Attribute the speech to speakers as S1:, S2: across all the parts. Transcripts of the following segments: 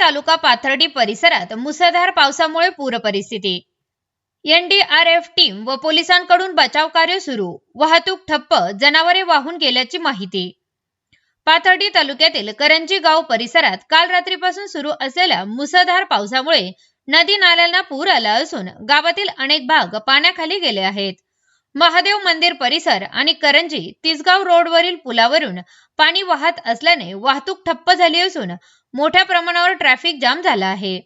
S1: तालुका पाथर्डी परिसरात मुसळधार पावसामुळे पूरपरिस्थिती. एनडीआरएफ टीम व पोलिसांकडून बचाव कार्य सुरू. वाहतूक ठप्प जनावरे वाहून गेल्याची माहिती. पाथर्डी तालुक्यातील करंजी गाव परिसरात काल रात्रीपासून सुरू असलेल्या मुसळधार पावसामुळे नदी नाल्यांना पूर आला असून गावातील अनेक भाग पाण्याखाली गेले आहेत. महादेव मंदिर परिसर आणि करंजी तिसगाव रोडवरील पुलावरून पाणी वाहत असल्याने वाहतूक ठप्प झाली असून मोठ्या प्रमाणावर ट्रॅफिक जाम झाला आहे.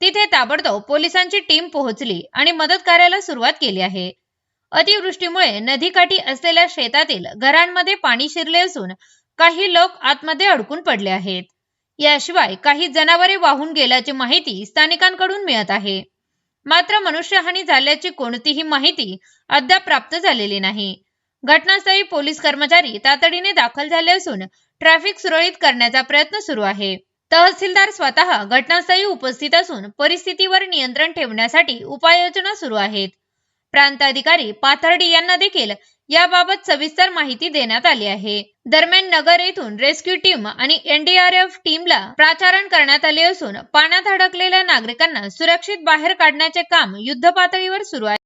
S1: तिथे ताबडतोब पोलिसांची टीम पोहोचली आणि मदत कार्याला सुरुवात केली आहे. अतिवृष्टीमुळे नदीकाठी असलेल्या शेतातील घरांमध्ये पाणी शिरले असून काही लोक आतमध्ये अडकून पडले आहेत. याशिवाय काही जनावरे वाहून गेल्याची माहिती स्थानिकांकडून मिळत आहे. मात्र मनुष्यहानी झाल्याची कोणतीही माहिती अद्याप प्राप्त झालेली नाही. घटनास्थळी पोलीस कर्मचारी तातडीने दाखल झाले असून ट्रॅफिक सुरळीत करण्याचा प्रयत्न सुरू आहे. तहसीलदार स्वतः घटनास्थळी उपस्थित असून परिस्थितीवर नियंत्रण ठेवण्यासाठी उपाययोजना सुरू आहेत. प्रांत अधिकारी पाथर्डी यांना देखील याबाबत सविस्तर माहिती देण्यात आली आहे. दरम्यान नगर येथून रेस्क्यू टीम आणि एनडीआरएफ टीमला प्राचारण करण्यात आले असून पाण्यात अडकलेल्या नागरिकांना सुरक्षित बाहेर काढण्याचे काम युद्धपातळीवर सुरू आहे.